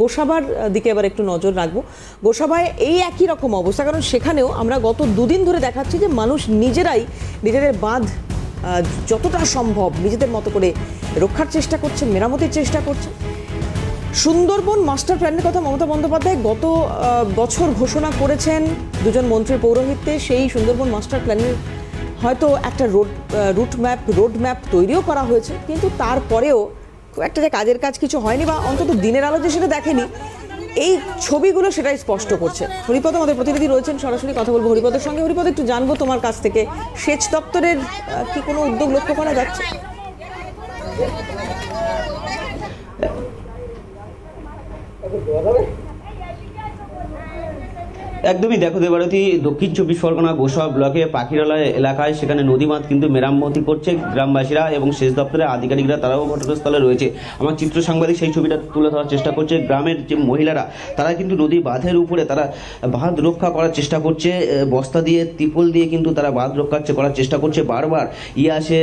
গোসাবার দিকে এবার একটু নজর রাখব। গোসাবায় এই একই রকম অবস্থা, কারণ সেখানেও আমরা গত দুদিন ধরে দেখাচ্ছি যে মানুষ নিজেরাই নিজেদের বাঁধ যতটা সম্ভব নিজেদের মতো করে রক্ষার চেষ্টা করছে, মেরামতির চেষ্টা করছে। সুন্দরবন মাস্টার প্ল্যানের কথা মমতা বন্দ্যোপাধ্যায় গত বছর ঘোষণা করেছেন দুজন মন্ত্রীর পৌরোহিত্যে। সেই সুন্দরবন মাস্টার প্ল্যানের হয়তো একটা road route map, road map তৈরিও করা হয়েছে, কিন্তু তারপরেও খুব একটা যে কাজের কাজ কিছু হয়নি বা অন্তত দিনের আলোতে সেটা দেখেনি, এই ছবিগুলো সেটাই স্পষ্ট করছে। হরিপদ আমাদের প্রতিনিধি রয়েছেন, সরাসরি কথা বলব হরিপদের সঙ্গে। হরিপদ, একটু জানব তোমার কাছ থেকে, সেচ দপ্তরের কি কোনো উদ্যোগ লক্ষ্য করা যাচ্ছে? একদমই দেখো দেবারতী, দক্ষিণ চব্বিশ পরগনা গোসা ব্লকে পাখিরালয় এলাকায় সেখানে নদীবাঁধ কিন্তু মেরামতি করছে গ্রামবাসীরা এবং সেচ দপ্তরের আধিকারিকরা তারাও ঘটনাস্থলে রয়েছে। আমার চিত্র সাংবাদিক সেই ছবিটা তুলে ধরার চেষ্টা করছে। গ্রামের যে মহিলারা, তারা কিন্তু নদী বাঁধের উপরে তারা বাঁধ রক্ষা করার চেষ্টা করছে বস্তা দিয়ে, তিপল দিয়ে কিন্তু তারা বাঁধ রক্ষা করার চেষ্টা করছে। বারবার ইয়াসে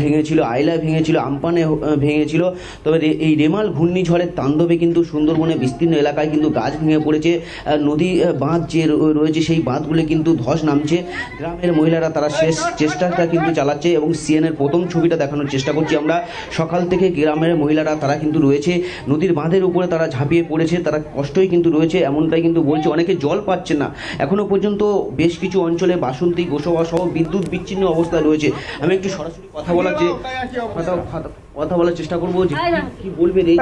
ভেঙেছিল, আইলা ভেঙেছিল, আমপানে ভেঙেছিল। তবে এই রেমাল ঘূর্ণিঝড়ের তাণ্ডবে কিন্তু সুন্দরবনে বিস্তীর্ণ এলাকায় কিন্তু গাছ ভেঙে পড়েছে। নদী বাঁধ যে রো- রয়েছে সেই বাঁধগুলো কিন্তু ধস নামছে গ্রামের মহিলারা তারা শেষ চেষ্টাটা কিন্তু চালাচ্ছে এবং সিএনের প্রথম ছবিটা দেখানোর চেষ্টা করছি আমরা সকাল থেকে গ্রামের মহিলারা তারা কিন্তু রয়েছে নদীর বাঁধের উপরে তারা ঝাঁপিয়ে পড়েছে তারা কষ্টই কিন্তু রয়েছে এমনটাই কিন্তু বলছে অনেকে জল পাচ্ছে না এখনও পর্যন্ত বেশ কিছু অঞ্চলে বাসন্তী গোসবা সহ বিদ্যুৎ বিচ্ছিন্ন অবস্থায় রয়েছে আমি একটু সরাসরি কথা বলার যে কথা- কথা- কথা বলার চেষ্টা করব যে কি- কি বলবেন এই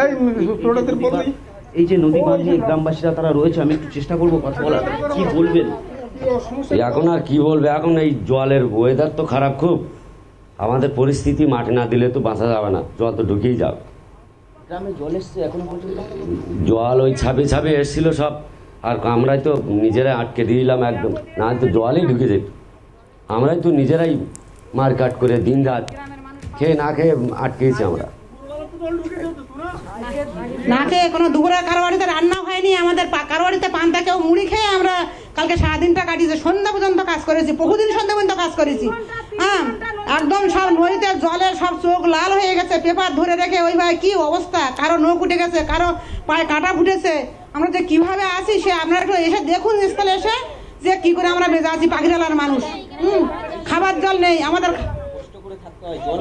এই? যে নদী বাঁধ নিয়ে গ্রামবাসীরা তারা রয়েছে আমি একটু চেষ্টা করব কথা বলার। কি বলবেন? এখন আর কি বলবে? এখন এই জলের ওয়েদার তো খারাপ খুব। আমাদের পরিস্থিতি মাঠে না দিলে তো বাঁচা যাবে না। জল তো ঢুকেই যাবে। পর্যন্ত? জল ওই ছাপে ছাপে এসেছিল সব। আর আমরাই তো নিজেরাই আটকে দিলাম একদম। না তো জলই ঢুকে যেত। আমরাই তো নিজেরাই মার কাট করে দিন রাত খেয়ে না খেয়ে আটকেছি আমরা। না কোনো দুপুরে কারও বাড়িতে রান্না হয়নি, আমাদের কারও বাড়িতে পান্তা কেউ মুড়ি খেয়ে আমরা কালকে সারাদিনটা কাটিয়েছি। সন্ধ্যা পর্যন্ত কাজ করেছি, বহুদিন সন্ধ্যা পর্যন্ত কাজ করেছি। হ্যাঁ একদম সব নদীতে জলে সব চোখ লাল হয়ে গেছে, পেপার ধরে রেখে ওইভাবে কি অবস্থা? কারও নখ উঠে গেছে, কারও পায়ে কাটা ফুটেছে। আমরা যে কীভাবে আছি, সে আপনারা একটু এসে দেখুন স্থলে এসে যে কি করে আমরা বেঁচে আছি পাখিরালার মানুষ। হুম, খাবার জল নেই, আমাদের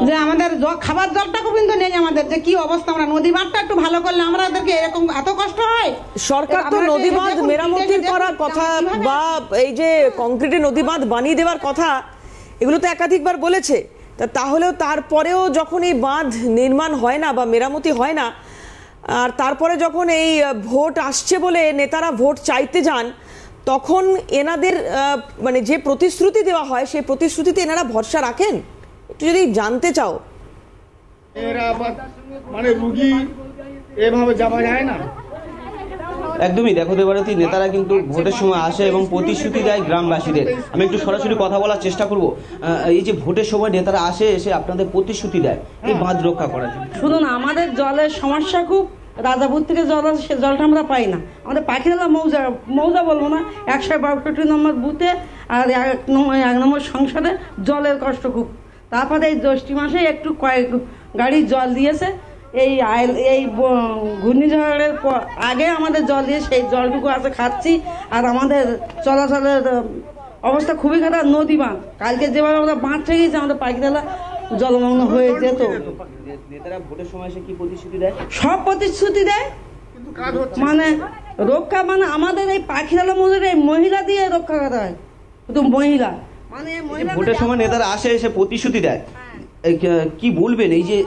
যে আমাদের খাবার জলটাও কিন্তু নেই আমাদের। যে কি অবস্থা আমরা নদী বাঁধটা একটু ভালো করলে আমাদেরকে এরকম এত কষ্ট হয়? সরকার তো নদী বাঁধ মেরামতির করার কথা বা এই যে কংক্রিটে নদী বাঁধ বানিয়ে দেওয়ার কথা এগুলো তো একাধিকবার বলেছে। তা তাহলেও তারপরেও যখন এই বাঁধ নির্মাণ হয় না বা মেরামতি হয় না আর তারপরে যখন এই ভোট আসছে বলে নেতারা ভোট চাইতে যান তখন এনাদের মানে যে প্রতিশ্রুতি দেওয়া হয় সেই প্রতিশ্রুতিতে এনারা ভরসা রাখেন? একটু যদি জানতে চাও। এরা আবার মানে রুগী এভাবে যাওয়া যায় না। একদমই দেখো দেবারতী নেতারা কিন্তু ভোটের সময় আসে এবং প্রতিশ্রুতি দেয় গ্রামবাসীদের। আমি একটু সরাসরি কথা বলার চেষ্টা করব। এই যে ভোটের সময় নেতারা আসে এসে আপনাদের প্রতিশ্রুতি দেয় এই বাঁধ রক্ষা করার জন্য। শুনুন আমাদের জলের সমস্যা খুব। রাজাপুর থেকে জল আসে, সে জলটা আমরা পাই না। আমাদের পাখিরালা মৌজা মৌজা বলব না একশো বাষট্টি নম্বর বুথে আর এক নম্বর এক নম্বর সংসদে জলের কষ্ট খুব। তারপরে এই জ্যৈষ্ঠ মাসে একটু কয়েক গাড়ি জল দিয়েছে। এই আইল- এই ঘূর্ণিঝড়ের আগে আমাদের জল দিয়ে সেই জলটুকু আছে খাচ্ছি আর আমাদের চলাচলের অবস্থা খুবই খারাপ নদী বাঁধ। কালকে যেভাবে আমরা বাঁধ থেকে গেছি আমাদের পাখিরালা জলমগ্ন হয়ে যেত। নেতারা ভোটের সময় এসে কি প্রতিশ্রুতি দেয়? সব প্রতিশ্রুতি দেয়। কিন্তু কাজ হচ্ছে। মানে রক্ষা মানে আমাদের এই পাখিরালা মজুরি এই মহিলা দিয়ে রক্ষা করা হয়। শুধু মহিলা। মানে ভোটের সময় নেতারা আসে এসে প্রতিশ্রুতি দেয়। কি বলবেন? এই যে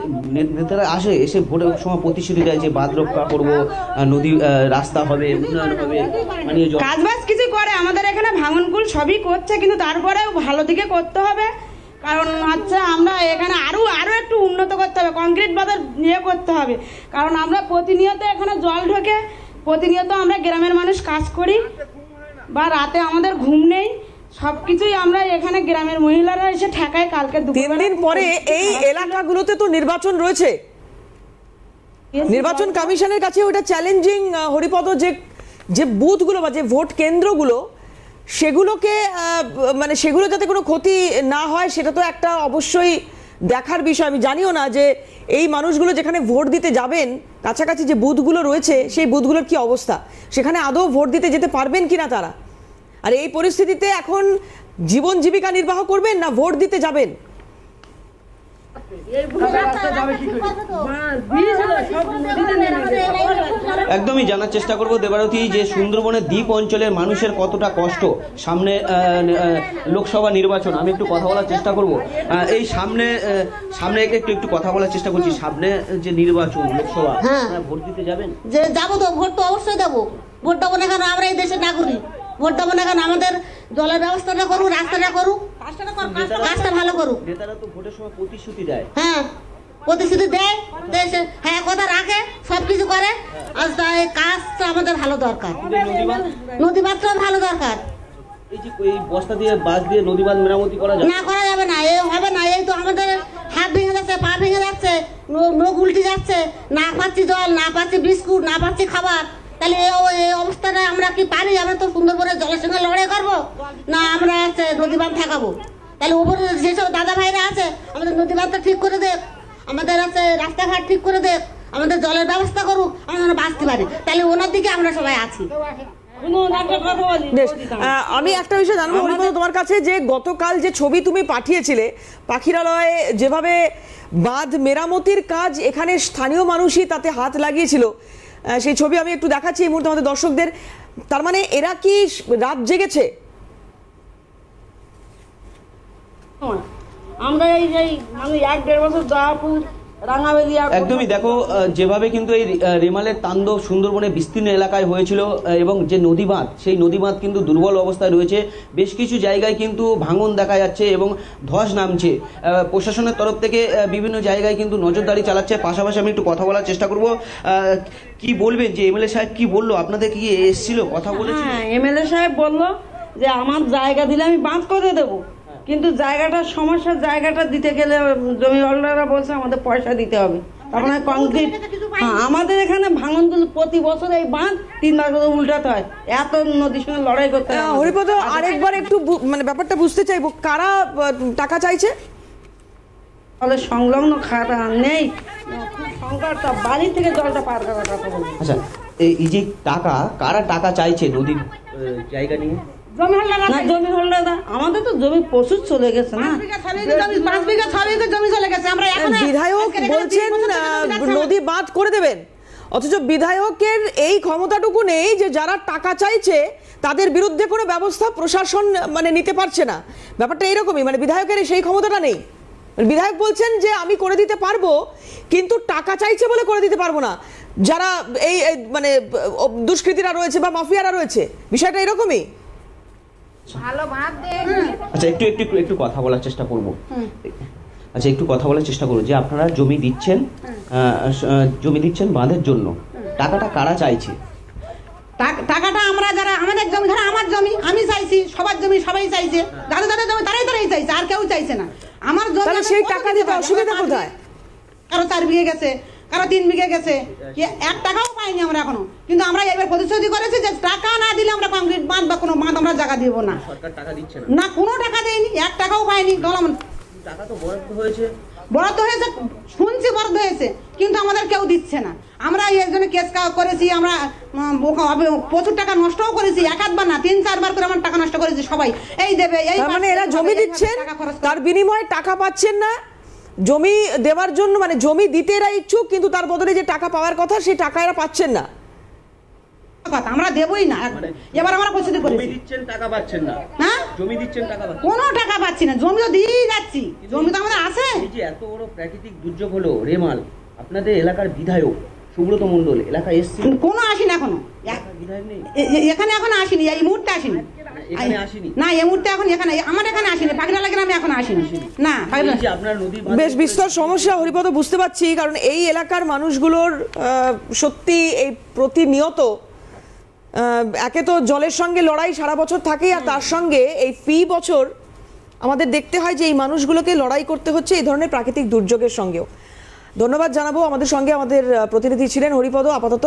নেতারা আসে এসে ভোটের সময় প্রতিশ্রুতি দেয় যে বাঁধ রক্ষা করব নদী রাস্তা হবে উন্নয়ন হবে মানে কাজ বাজ কিছু করে আমাদের এখানে ভাঙনকুল সবই করছে কিন্তু তারপরেও ভালো দিকে করতে হবে। কারণ হচ্ছে আমরা এখানে আরও আরও একটু উন্নত করতে হবে কংক্রিট বাজার ইয়ে করতে হবে। কারণ আমরা প্রতিনিয়ত এখানে জল ঢোকে প্রতিনিয়ত আমরা গ্রামের মানুষ কাজ করি বা রাতে আমাদের ঘুম নেই। সব কিছুই আমরা এখানে গ্রামের মহিলারা এসে ঠেকায় কালকে তিন দিন পরে এই এলাকাগুলোতে তো নির্বাচন রয়েছে। নির্বাচন কমিশনের কাছে ওটা চ্যালেঞ্জিং হরিপদ যে যে বুথগুলো বা যে ভোট কেন্দ্রগুলো সেগুলোকে মানে সেগুলো যাতে কোনো ক্ষতি না হয় সেটা তো একটা অবশ্যই দেখার বিষয়। আমি জানিও না যে এই মানুষগুলো যেখানে ভোট দিতে যাবেন কাছাকাছি যে বুথগুলো রয়েছে সেই বুথগুলোর কি অবস্থা? সেখানে আদৌ ভোট দিতে যেতে পারবেন কিনা তারা? আর এই পরিস্থিতিতে এখন জীবন জীবিকা নির্বাহ করবেন না ভোট দিতে যাবেন? একদমই জানার চেষ্টা করব দেবারতী যে সুন্দরবনের দ্বীপ অঞ্চলের মানুষের কতটা কষ্ট সামনে লোকসভা নির্বাচন আমি একটু কথা বলার চেষ্টা করব। এই সামনে সামনে একটু একটু কথা বলার চেষ্টা করছি। সামনে যে নির্বাচন লোকসভা হ্যাঁ। আপনারা ভোট দিতে যাবেন? যে যাব তো ভোট তো অবশ্যই দেবো। ভোট দেবো না কেন? আমরা এই দেশের নাগরিক। ভোট দেবো না আমাদের জলের ব্যবস্থাটা করুক রাস্তাটা করুক। কাজটা ভালো করুক। নেতারা তো ভোটের সময় প্রতিশ্রুতি দেয়। হ্যাঁ প্রতিশ্রুতি দেয় হ্যাঁ কথা রাখে সব কিছু করে তাই কাজটা আমাদের ভালো দরকার। নদী ভালো দরকার। এই যে এই বস্তা দিয়ে বাস দিয়ে নদীবাঁধ মেরামতি করা যায়? না করা যাবে না। এই হবে না। এই তো আমাদের হাত ভেঙে যাচ্ছে পা ভেঙে যাচ্ছে নো- নখ উল্টে যাচ্ছে। না পাচ্ছি জল না পাচ্ছি বিস্কুট না পাচ্ছি খাবার। তাহলে এই অবস্থাটা আমরা কি পারি? আমরা তো সুন্দরবনের জলের সঙ্গে লড়াই করব? না, আমরা নদী বাঁধ ঠেকাবো। তাহলে উপরে যেসব দাদা ভাইরা আছে, আমাদের নদী বাঁধটা ঠিক করে দেখ। আমাদের আছে রাস্তাঘাট ঠিক করে দেখ। আমাদের জলের ব্যবস্থা করুক, আমরা যেন বাঁচতে পারি। তাহলে ওনার দিকে আমরা সবাই আছি। আমি একটা বিষয় জানব তোমার কাছে যে গতকাল যে ছবি তুমি পাঠিয়েছিলে, পাখিরালয়ে যেভাবে বাঁধ মেরামতির কাজ এখানে স্থানীয় মানুষই তাতে হাত লাগিয়েছিল সেই ছবি আমি একটু দেখাচ্ছি এই মুহূর্তে আমাদের দর্শকদের। তার মানে এরা কি রাত জেগেছে? আমরা এই যে আমি এক দেড় বছর দয়াপুর একদমই দেখো যেভাবে কিন্তু এই রেমালের তাণ্ডব সুন্দরবনের বিস্তীর্ণ এলাকায় হয়েছিল এবং যে নদী বাঁধ সেই নদী বাঁধ কিন্তু দুর্বল অবস্থায় রয়েছে। বেশ কিছু জায়গায় কিন্তু ভাঙন দেখা যাচ্ছে এবং ধস নামছে। প্রশাসনের তরফ থেকে বিভিন্ন জায়গায় কিন্তু নজরদারি চালাচ্ছে। পাশাপাশি আমি একটু কথা বলার চেষ্টা করব। কি বলবেন যে এমএলএ সাহেব কি বলল? আপনাদের কি এসেছিল? কথা বলেছিল? হ্যাঁ এমএলএ সাহেব বলল যে আমার জায়গা দিলে আমি বাঁধ করে দেবো। কিন্তু জায়গাটার সমস্যা জায়গাটা দিতে গেলে জমি হোল্ডাররা বলছে আমাদের পয়সা দিতে হবে। তারপরে কংক্রিট হ্যাঁ আমাদের এখানে ভাঙনগুলো প্রতি বছর এই বাঁধ তিনবার করে উল্টাতে হয়। এত নদীর সঙ্গে লড়াই করতে হয়। হরিপদ আরেকবার একটু বু- মানে ব্যাপারটা বুঝতে চাইব কারা টাকা চাইছে? ফলে সংলগ্ন খাতা নেই। খুব সংকট বাড়ি থেকে জলটা পার করার কথা বলছি। আচ্ছা এই এই যে টাকা কারা টাকা চাইছে নদীর জায়গা নিয়ে? জমি হোল্ডার না জমি হোল্ডার আমাদের তো জমি প্রচুর চলে গেছে না? পাঁচ বিঘা ছ বিঘা জমি পাঁচ বিঘা ছ বিঘা জমি চলে গেছে। আমরা এখন বিধায়ক বলছেন তিন বছর থেকে আহ, জমি লাগছে নদী বাঁধ করে দেবেন। অথচ বিধায়কের এই ক্ষমতাটুকু নেই যে যারা টাকা চাইছে তাদের বিরুদ্ধে কোনো ব্যবস্থা প্রশাসন মানে নিতে পারছে না। ব্যাপারটা এরকমই মানে বিধায়কের সেই ক্ষমতাটা নেই। মানে বিধায়ক বলছেন যে আমি করে দিতে পারব কিন্তু টাকা চাইছে বলে করে দিতে পারব না। যারা এই মানে দুষ্কৃতীরা রয়েছে বা মাফিয়ারা রয়েছে বিষয়টা এরকমই। আচ্ছা একটু একটু একটু- একটু কথা বলার চেষ্টা করব। আচ্ছা একটু কথা বলার চেষ্টা করব যে আপনারা জমি দিচ্ছেন জমি দিচ্ছেন বাঁধের জন্য। টাকাটা কারা চাইছে? টাক- টাকাটা আমরা যারা আমাদের জমি ধরো আমার জমি আমি চাইছি সবার জমি সবাই চাইছে। যাদের যাদের জমি তারাই তারাই চাইছে আর কেউ চাইছে না। আমার জমি সেই টাকা দিতে? অসুবিধা কোথায়? কারও চার বিঘে গেছে কারও তিন বিঘে গেছে। এক টাকাও পাইনি আমরা এখনও। কিন্তু আমরা এবার প্রতিশ্রুতি করেছি যে টাকা না দিলে আমরা কংক্রিট বাঁধ বা কোনো আমরা জায়গা দিব না। সরকার টাকা দিচ্ছে না। না কোনো টাকা দেয়নি এক টাকাও পাইনি গেলাম। টাকা তো বরাদ্দ হয়েছে। বরাদ্দ হয়েছে শুনছি বরাদ্দ হয়েছে কিন্তু আমাদের কেউ দিচ্ছে না। আমরা এর জন্য কেস করেছি আমরা প্রচুর টাকা নষ্টও করেছি এক আধবার না তিন চারবার করে আমার টাকা নষ্ট করেছি সবাই। এই দেবে এই মানে এরা জমি দিচ্ছেন। তার বিনিময়ে টাকা পাচ্ছেন না। জমি দেওয়ার জন্য মানে জমি দিতে এরা ইচ্ছুক কিন্তু তার বদলে যে টাকা পাওয়ার কথা সেই টাকা এরা পাচ্ছেন না। কথা আমরা দেবই না। এবার আমরা প্রস্তুতি দিচ্ছেন টাকা পাচ্ছেন না। হ্যাঁ? জমি দিচ্ছেন টাকা পাচ্ছেন কোনো টাকা পাচ্ছি না জমি তো দিয়েই যাচ্ছি। জমি তো আমাদের আছে। এই যে এত বড় প্রাকৃতিক দুর্যোগ হলো রেমাল আপনাদের এলাকার বিধায়ক সুব্রত মণ্ডল এসছে? কোনো আসিনি এখনও। এখানে এখন আসিনি এই মুহূর্তে আসিনি। আসেনি? না এই মুহূর্তে এখন এখানে আমার এখানে আসিনি পাখিরালা গ্রামে এখন আসিনি। না বেশ বিস্তর সমস্যা হরিপদ বুঝতে পারছি কারণ এই এলাকার মানুষগুলোর সত্যি এই প্রতিনিয়ত একে তো জলের সঙ্গে লড়াই সারা বছর থাকেই, আর তার সঙ্গে এই ফি বছর আমাদের দেখতে হয় যে এই মানুষগুলোকে লড়াই করতে হচ্ছে এই ধরনের প্রাকৃতিক দুর্যোগের সঙ্গেও। ধন্যবাদ জানাব আমাদের সঙ্গে আমাদের প্রতিনিধি ছিলেন হরিপদ আপাতত।